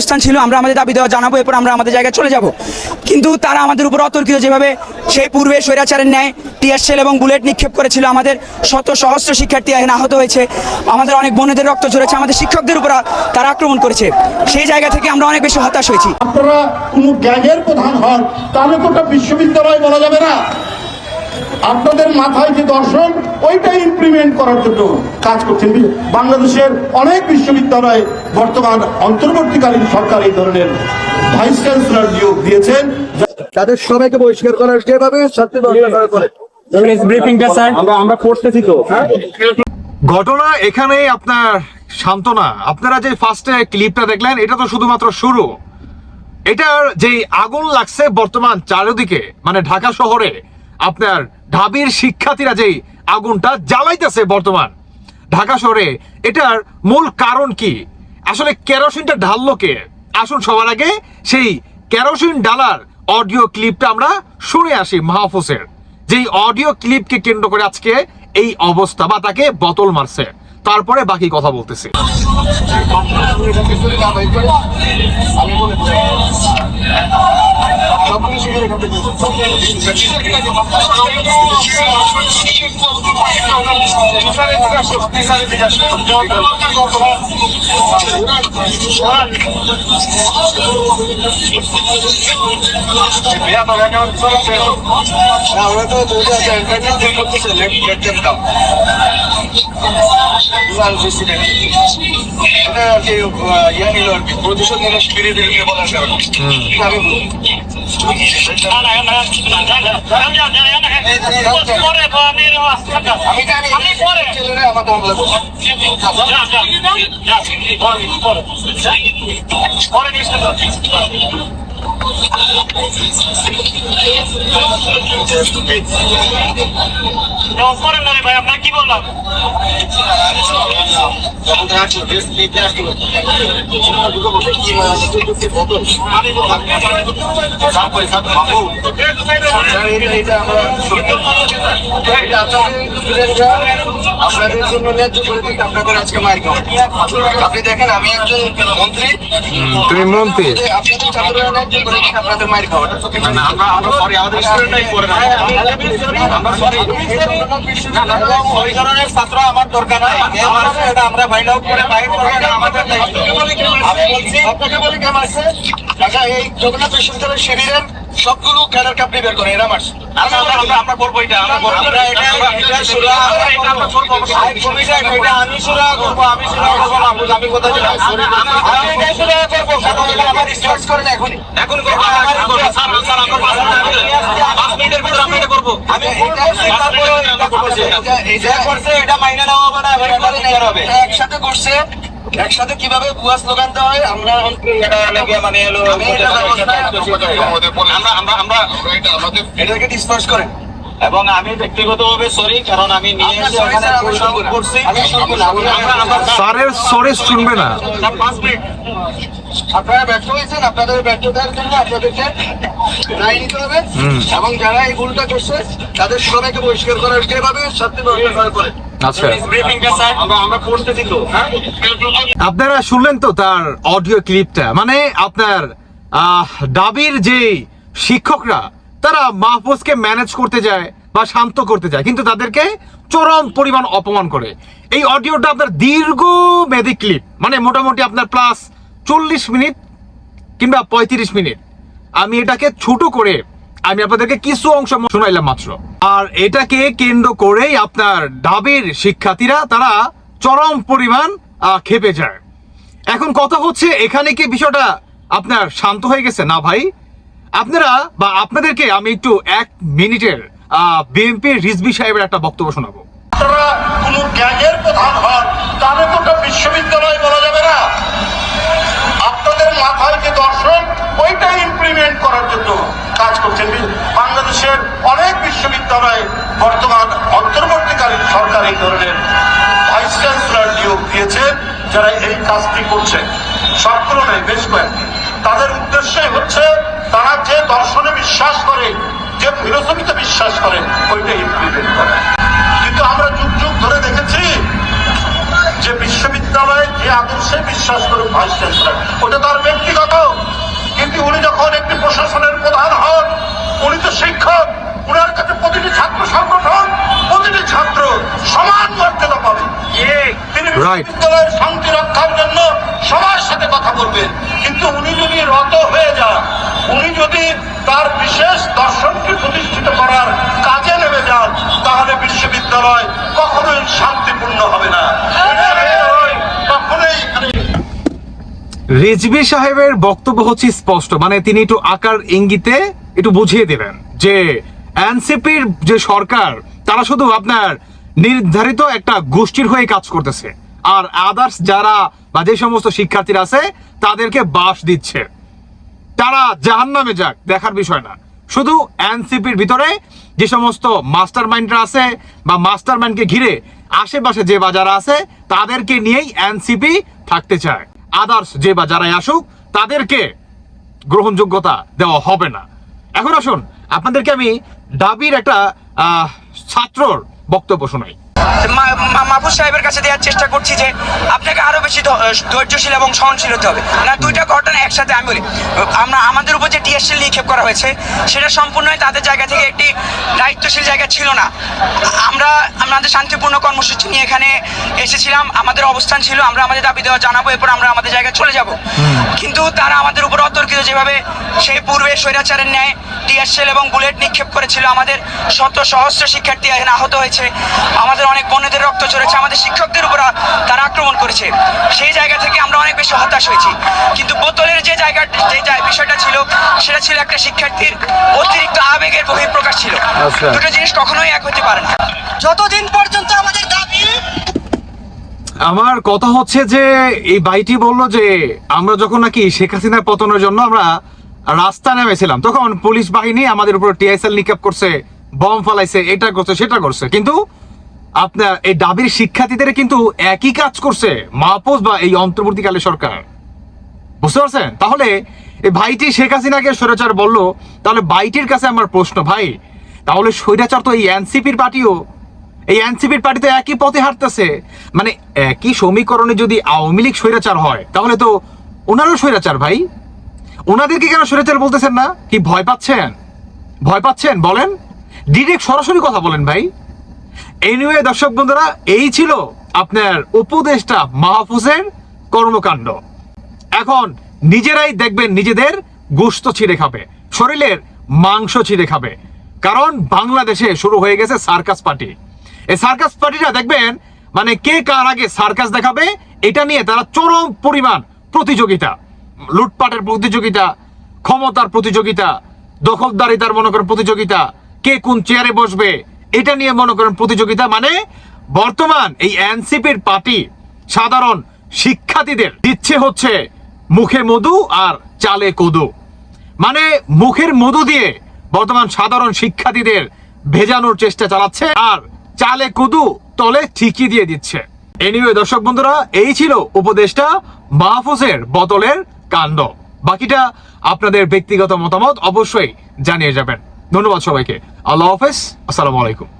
অবস্থান ছিল, আমরা আমাদের দাবি দেওয়া জানাব, এরপর আমরা আমাদের জায়গায় চলে যাব। কিন্তু তারা আমাদের উপর অতর্কিত যেভাবে সেই পূর্বে স্বৈরাচারের ন্যায় টিয়ার শেল এবং বুলেট নিক্ষেপ করেছিল, আমাদের শত সহস্র শিক্ষার্থী এখানে আহত হয়েছে, আমাদের অনেক বোনেদের রক্ত ঝরেছে, আমাদের শিক্ষকদের উপর তারা আক্রমণ করেছে। সেই জায়গা থেকে আমরা অনেক বেশি হতাশ হয়েছি। আপনারা কোনো গ্যাংয়ের প্রধান হন, তাহলে তো বিশ্ববিদ্যালয় বলা যাবে না। আপনাদের মাথায় যে দর্শন ওইটা ইমপ্লিমেন্ট করার জন্য কাজ করছেন বাংলাদেশের অনেক বিশ্ববিদ্যালয়ে বর্তমান অন্তর্বর্তীকালীন সরকার এই ধরনের ভাইস চ্যান্সেলর নিয়োগ দিয়েছেন। তাদের সবাইকে বহিষ্কার করার যেভাবে আমরা আমরা করতেছি তো। ঘটনা এখানেই আপনার সান্ত্বনা। আপনারা যে ফার্স্টে ক্লিপটা দেখলেন এটা তো শুধুমাত্র শুরু। এটার যে আগুন লাগছে বর্তমান চারিদিকে মানে ঢাকা শহরে আপনার ঢাবির শিক্ষার্থীরা যেই আগুনটা জ্বালাইতেছে বর্তমান ঢাকা শহরে, এটার মূল কারণ কি? আসলে কেরোসিনটা ঢাললো কে? আসুন সবার আগে সেই কেরোসিন ডালার অডিও ক্লিপটা আমরা শুনে আসি মাহফুজের। যেই অডিও ক্লিপকে কেন্দ্র করে আজকে এই অবস্থা বা তাকে বোতল মারছে। তারপরে বাকি কথা বলতেছি। প্রতিশোধ নিলে বলার কারণে আমি। আমি জানি ছেলেরা আমাকে হামলা করছে। ভাই আপনার কি আসলো, ঢুকে বসে কি মানে, ঢুকে বোতল। তারপরে ছাত্র বাবু, স্যার, আপনাদের জন্য ন্যায্য করে দিতে আপনাদের আজকে খাওয়া। আপনি দেখেন আমি একজন মন্ত্রী। তুমি মন্ত্রী। আপনাদের ছাত্ররা ন্যায্য করে দিতে আপনাদের মাইর খাওয়াটা আমরা আমরা সরি আমাদের স্টুডেন্টরাই করে না। আমরা সরি ওই ধরনের ছাত্র আমার দরকার নাই। এটা আমরা ফাইন্ড আউট করে বাইরে করে আমাদের দায়িত্ব আমি বলছি আপনাকে বলি কেমন আছে এই জগন্নাথ বিশ্ববিদ্যালয়ের শিবিরের সবগুলো ক্যাডার কাপড়ি বের করে এরা মারছে। আমরা করব আমরা করব। আমি সুরা করব আমি সুরা করব আমি এখন করব এটা একসাথে করছে। একসাথে কীভাবে ভুয়া স্লোগান দেওয়া হয় আমরা মানে এলো আমরা আমরা আমরা এটাকে ডিসপার্স করেন। এবং আমি ব্যক্তিগতভাবে সরি কারণ আমি নিয়ে এসে ওখানে করছি। আমরা আমরা স্যারের সরি শুনবে না। স্যার, পাঁচ মিনিট। আপনারা ব্যর্থ হয়েছেন আপনাদের ব্যর্থতার জন্য আপনাদেরকে দায় নিতে হবে এবং যারা এই ভুলটা করছে তাদের সবাইকে বহিষ্কার করার যেভাবে শাস্তি ব্যবস্থা করা আচ্ছা। হ্যাঁ? আপনারা শুনলেন তো তার অডিও ক্লিপটা মানে আপনার ডাবির যে শিক্ষকরা তারা মাহফুজকে ম্যানেজ করতে যায় বা শান্ত করতে যায় কিন্তু তাদেরকে চরম পরিমাণ অপমান করে। এই অডিওটা আপনার দীর্ঘ মেধি ক্লিপ মানে মোটামুটি আপনার প্লাস চল্লিশ মিনিট কিংবা পঁয়ত্রিশ মিনিট। আমি এটাকে ছোট করে আমি আপনাদেরকে কিছু অংশ শোনাইলাম মাত্র। আর এটাকে কেন্দ্র করেই আপনার ডাবের শিক্ষার্থীরা, তারা চরম পরিমাণ খেপে যায়। এখন কথা হচ্ছে, এখানে কি বিষয়টা আপনার শান্ত হয়ে গেছে? না ভাই। আপনারা বা আপনাদেরকে আমি একটু এক মিনিটের বিএনপির রিজবি সাহেবের একটা বক্তব্য শোনাবো। প্রধান হন ওটা বিশ্ববিদ্যালয় বলা যাবে না আপনাদের মাথায় যে দর্শন ওইটা ইমপ্লিমেন্ট করার জন্য কাজ করছেন বাংলাদেশের অনেক বিশ্ববিদ্যালয়ে বর্তমান অন্তর্বর্তীকালীন সরকার এই ধরনের ভাইস চ্যান্সেলর নিয়োগ দিয়েছেন যারা এই কাজটি করছেন সবগুলো নয় বেশ কয়েকটি তাদের উদ্দেশ্যই হচ্ছে তারা যে দর্শনে বিশ্বাস করে যে ফিলোসফিতে বিশ্বাস করে ওইটা ইমপ্লিমেন্ট করে। কিন্তু আমরা যুগ যুগ ধরে দেখেছি যে বিশ্ববিদ্যালয়ে যে আদর্শে বিশ্বাস করে ভাইস চ্যান্সেলর ওটা তার ব্যক্তিগত। কিন্তু উনি যখন একটি প্রশাসনের প্রধান হন উনি তো শিক্ষক উনার কাছে প্রতিটি ছাত্র সংগঠন প্রতিটি ছাত্র সমান মর্যাদা পাবে। তিনি বিশ্ববিদ্যালয়ের শান্তি রক্ষার জন্য সবার সাথে কথা বলবেন। কিন্তু উনি যদি রত হয়ে যান উনি যদি তার বিশেষ দর্শনকে রিজভি সাহেবের বক্তব্য হচ্ছে স্পষ্ট। মানে তিনি একটু আকার ইঙ্গিতে একটু বুঝিয়ে দিলেন যে এনসিপির যে সরকার, তারা শুধু আপনার নির্ধারিত একটা গোষ্ঠীর হয়ে কাজ করতেছে। আর আদার্স যারা বা যে সমস্ত শিক্ষার্থীরা আছে, তাদেরকে বাস দিচ্ছে। তারা জাহান নামে যাক, দেখার বিষয় না। শুধু এনসিপির ভিতরে যে সমস্ত মাস্টার মাইন্ডরা আছে বা মাস্টার মাইন্ডকে ঘিরে আশেপাশে যে বাজারা আছে, তাদেরকে নিয়েই এনসিপি থাকতে চায়। আদার্স যে বা যারাই আসুক, তাদেরকে গ্রহণযোগ্যতা দেওয়া হবে না। এখন আসুন, আপনাদেরকে আমি ডাবির একটা ছাত্রর বক্তব্য শোনাই। মা- মা- মাহফুজ সাহেবের কাছে দেওয়ার চেষ্টা করছি যে আপনাকে আরও বেশি ধৈর্যশীল এবং সহনশীল হতে হবে। না দুইটা ঘটনা একসাথে আমি বলি। আমরা আমাদের উপর যে টিএসএল নিক্ষেপ করা হয়েছে সেটা সম্পূর্ণই তাদের জায়গা থেকে একটি দায়িত্বশীল জায়গা ছিল না। আমরা আমাদের শান্তিপূর্ণ কর্মসূচি নিয়ে এখানে এসেছিলাম। আমাদের অবস্থান ছিল আমরা আমাদের দাবি দেওয়া জানাব এরপর আমরা আমাদের জায়গায় চলে যাব। কিন্তু তারা আমাদের উপর অতর্কিত যেভাবে সেই পূর্বে স্বৈরাচারের ন্যায় টিএসএল এবং বুলেট নিক্ষেপ করেছিল আমাদের শত সহস্র শিক্ষার্থী এখানে আহত হয়েছে। আমাদের অনেক বোনেদের রক্ত চড়েছে আমাদের শিক্ষকদের উপর তারা আক্রমণ করেছে। সেই জায়গা থেকে আমরা অনেক বেশি হতাশ হয়েছি। কিন্তু বোতলের যে জায়গা যে বিষয়টা ছিল সেটা ছিল একটা শিক্ষার্থীর অতিরিক্ত আবেগের বহিঃপ্রকাশ ছিল। আচ্ছা। দুটো জিনিস কখনোই এক হতে পারে না। যতদিন পর্যন্ত আমাদের দাবি আমার কথা হচ্ছে যে এই বাইটি বলল যে আমরা যখন নাকি শেখ হাসিনার পতনের জন্য আমরা রাস্তা নেমেছিলাম। তখন পুলিশ বাহিনী আমাদের উপর টিআইএসএল নিক্ষেপ করছে, বম ফালাইছে, এটা করছে, সেটা করছে। কিন্তু আপনার এই দাবির শিক্ষার্থীদের কিন্তু একই কাজ করছে মাহফুজ বা এই অন্তর্বর্তীকালে সরকার। বুঝতে পারছেন? তাহলে এই ভাইটি শেখ হাসিনাকে স্বৈরাচার বলল, তাহলে বাইটির কাছে আমার প্রশ্ন, ভাই, তাহলে স্বৈরাচার তো এই এনসিপির পার্টিও। এই এনসিপির পার্টি তো একই পথে হাঁটতেছে। মানে একই সমীকরণে যদি আওয়ামী লীগ স্বৈরাচার হয়, তাহলে তো ওনারও স্বৈরাচার, ভাই। ওনাদেরকে কেন স্বৈরাচার বলতেছেন না? কি ভয় পাচ্ছেন? ভয় পাচ্ছেন? বলেন। ডিরেক্ট সরাসরি কথা বলেন ভাই। এনিওয়ে দর্শক বন্ধুরা, এই ছিল আপনার উপদেষ্টা মাহফুজের কর্মকাণ্ড। এখন নিজেরাই দেখবেন নিজেদের গোস্ত ছিঁড়ে খাবে, শরীরের মাংস ছিঁড়ে খাবে। কারণ বাংলাদেশে শুরু হয়ে গেছে সার্কাস পার্টি। এই সার্কাস পার্টিটা দেখবেন মানে কে কার আগে সার্কাস দেখাবে, এটা নিয়ে তারা চরম পরিমাণ প্রতিযোগিতা। লুটপাটের প্রতিযোগিতা, ক্ষমতার প্রতিযোগিতা, দখলদারিতার মনে করেন প্রতিযোগিতা, কে কোন চেয়ারে বসবে, এটা নিয়ে মনে করেন প্রতিযোগিতা মানে বর্তমান এই এনসিপির পার্টি সাধারণ শিক্ষার্থীদের দিচ্ছে হচ্ছে মুখে মধু আর চালে কদু। মানে মুখের মধু দিয়ে বর্তমান সাধারণ শিক্ষার্থীদের ভেজানোর চেষ্টা চালাচ্ছে আর চালে কুদু তলে ঠিকই দিয়ে দিচ্ছে। এনিওয়ে দর্শক বন্ধুরা, এই ছিল উপদেশটা মাহফুজের বদলের কাণ্ড। বাকিটা আপনাদের ব্যক্তিগত মতামত অবশ্যই জানিয়ে যাবেন। ধন্যবাদ সবাইকে। আল্লাহ হাফেজ। আসসালামু আলাইকুম।